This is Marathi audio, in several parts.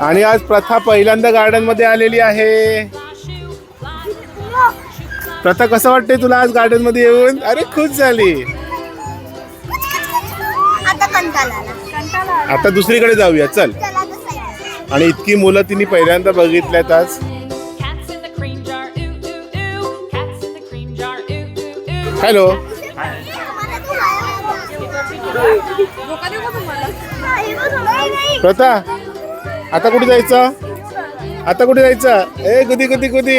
आणि आज प्रथा पहिल्यांदा गार्डनमध्ये आलेली आहे. प्रथा कसं वाटते तुला आज गार्डनमध्ये येऊन? अरे खुश झाली. आता दुसरीकडे जाऊया चल. आणि इतकी मुलं तिने पहिल्यांदा बघितल्यात आज. हॅलो. प्रथा. आता कुठे जायचं? आता कुठे जायचं? ए कुदी कुदी कुदी.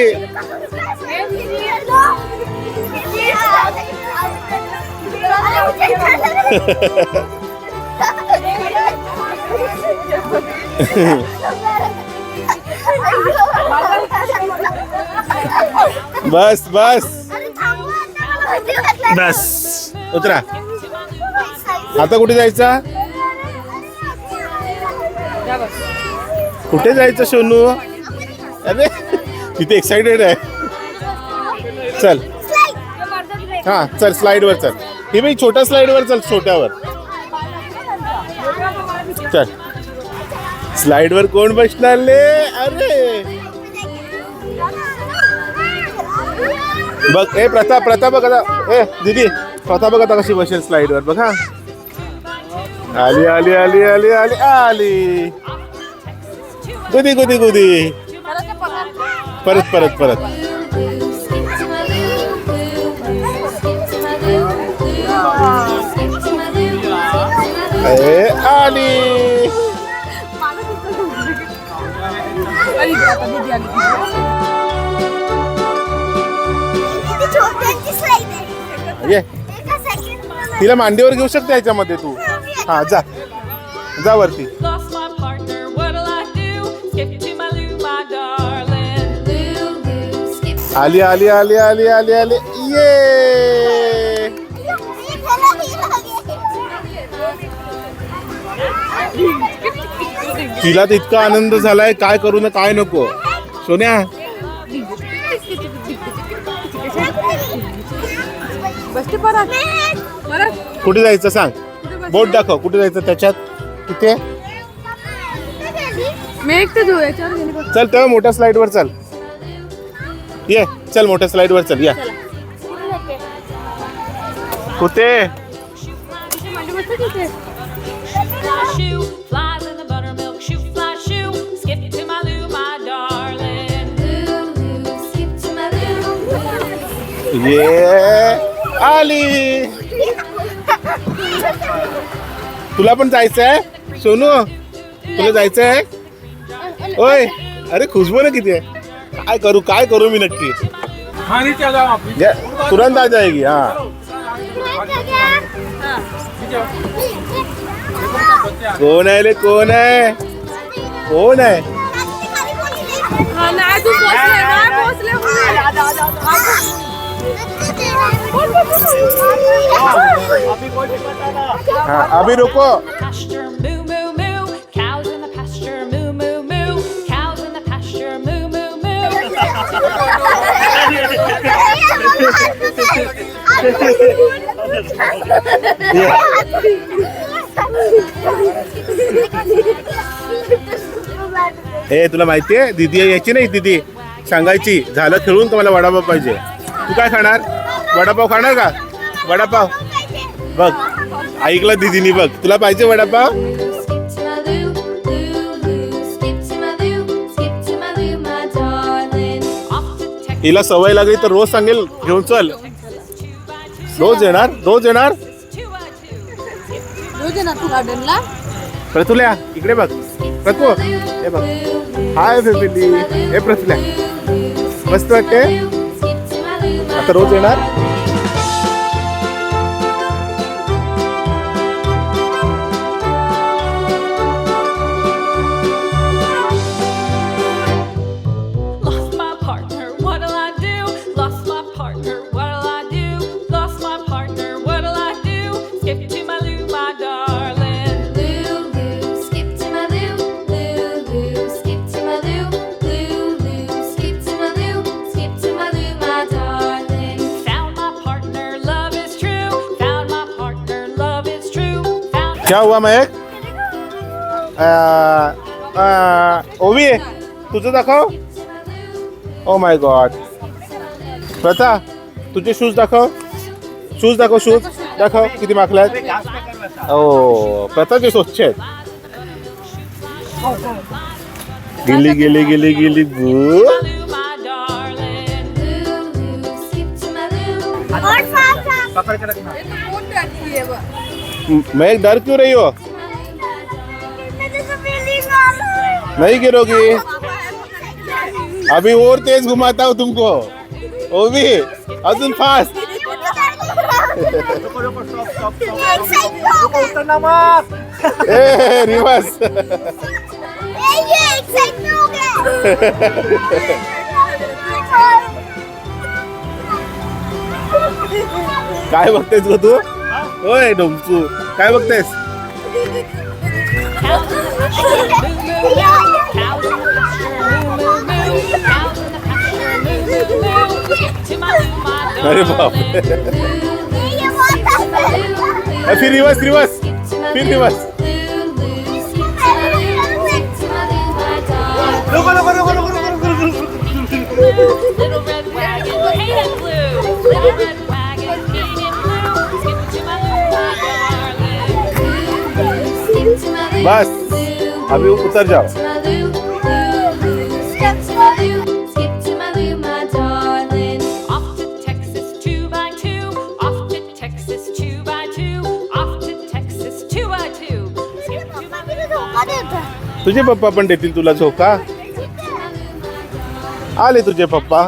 बस बस. बस. उतरा. आता कुठे जायचं? कुठे जायचं सोनू? अरे तिथे एक्साइटेड आहे. चल. हा चल स्लाइड वर चल. हे बाई छोट्या स्लाइड वर चल छोट्यावर. चल. स्लाइड वर कोण बसणार ले? अरे. बघ ए प्रथा प्रथा बघ आता. ए दीदी प्रथा बघ आता कशी बसेल स्लाइड वर. बघ आली आली आली आली आली आली. गुदी गुदी गुदी. परत परत परत. आणि? ये. तिला मांडीवर घेऊ शकते याच्यामध्ये तू. हा जा. जा वरती. आली आली आली आली आली आली. ये! तिला तर इतका आनंद झालाय काय करू ना काय नको. सोन्या. कुठे जायचं सांग? बोट दाखव कुठे जायचं त्याच्यात? तिथे. चल तेव्हा मोठ्या स्लाइड वर चल. ये चल मोटर स्लाइड वर चल या. कुत्ते ये आली. तुला पण जायचंय? सोनू तुला जायचंय? ओय अरे खुशबो ना किती आहे? काय करू काय करू मी नक्की? तुरंत आ जाएगी हाँ. कोण आहे रे कोण आहे? कोण आहे? हा, तू पोचले पोचले. हाँ अभी रुको. ए तुला माहितीये दीदी यायची नाही दीदी. सांगायची. झालं खेळून तुम्हाला वडापाव पाहिजे. तू काय खाणार? वडापाव खाणार का? वडापाव. बघ ऐकलं दिदीनी बघ. तुला पाहिजे वडापाव? हिला सवय लागली तर रोज सांगेल घेऊन चल. रोज येणार? रोज येणार? रोज येणार तू गार्डनला? प्रतुल्या इकडे बघ. प्रतू हे बघ. हाय फॅमिली हे प्रतुल्या मस्त वाटते आता रोज येणार? क्या हुआ आ, ओवी तुझं दाखव ओ माय गॉड प्रथा तुझे शूज़ दाखव शूज़ दाखव शूज़ दाखव किती मागला आहेत ओ प्रथाचे स्वच्छ आहेत गेली गेली गेली गेली गु। Lou, my darling. बा? मैं डर क्यों रही हो? नहीं गिरोगी। अभी और तेज घुमाता हूँ तुमको। ओवी अजून फास्ट रिवर्स। काय बघतेस ग तू? होय डोमचू काय बघतेस Cows in the pasture, moo, moo, moo. Cows in the pasture, moo, moo, moo. Skip to my Lou, my अरे darling. बाप फिर रिवर्स रिवर्स फिर reverse Little red wagon painted blue. Little बस अभी उतर जाओ। तुझे पप्पा पण देतील तुला झोका? आले तुझे पप्पा.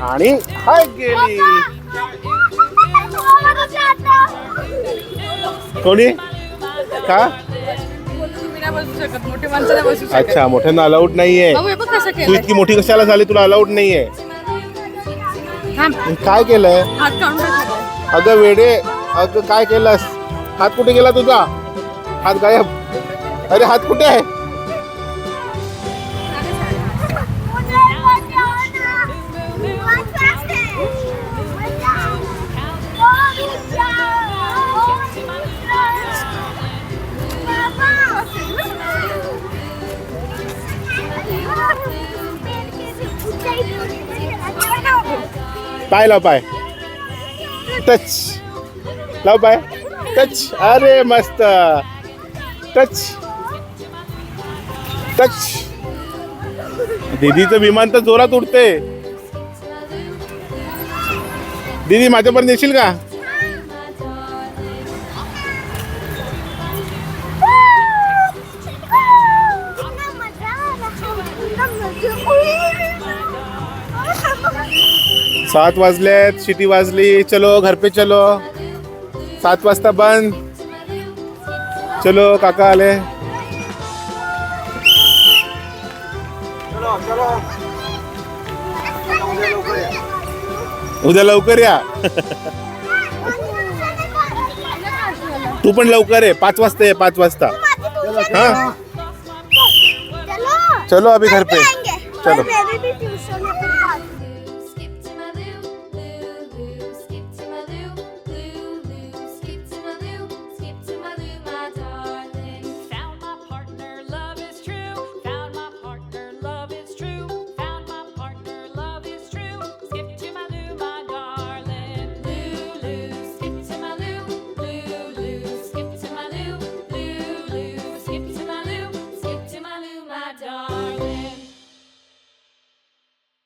आणि हाय गेली. कोणी? का? नाही बसू शकत. मोठी माणसं नाही बसू शकत. अच्छा मोठ्यांना अलाउड नाहीये. बाबू हे बघ कसं तू इतकी मोठी कशाला झाली? तुला अलाउड नाहीये. काय केलंय? हात काढून टाकलाय. अगं वेडे अगं काय केलंस? हात कुठे गेला तुझा? हात गायब. अरे हात कुठे आहे? पाय लाव पाय. टच. लाव पाय. टच. अरे मस्त. टच. टच. दीदीचं विमान तर जोरात उडते दीदी माझ्यापर्यंत येशील का? सात वाजलेत शिटी वाजली. चलो घर पे चलो. सात वाजता बंद. चलो काका आले. उद्या लवकर या. तू पण लवकर आहे पाच वाजता ये पाच वाजता. हाँ? चलो. अभी घर पे. चलो. चलो.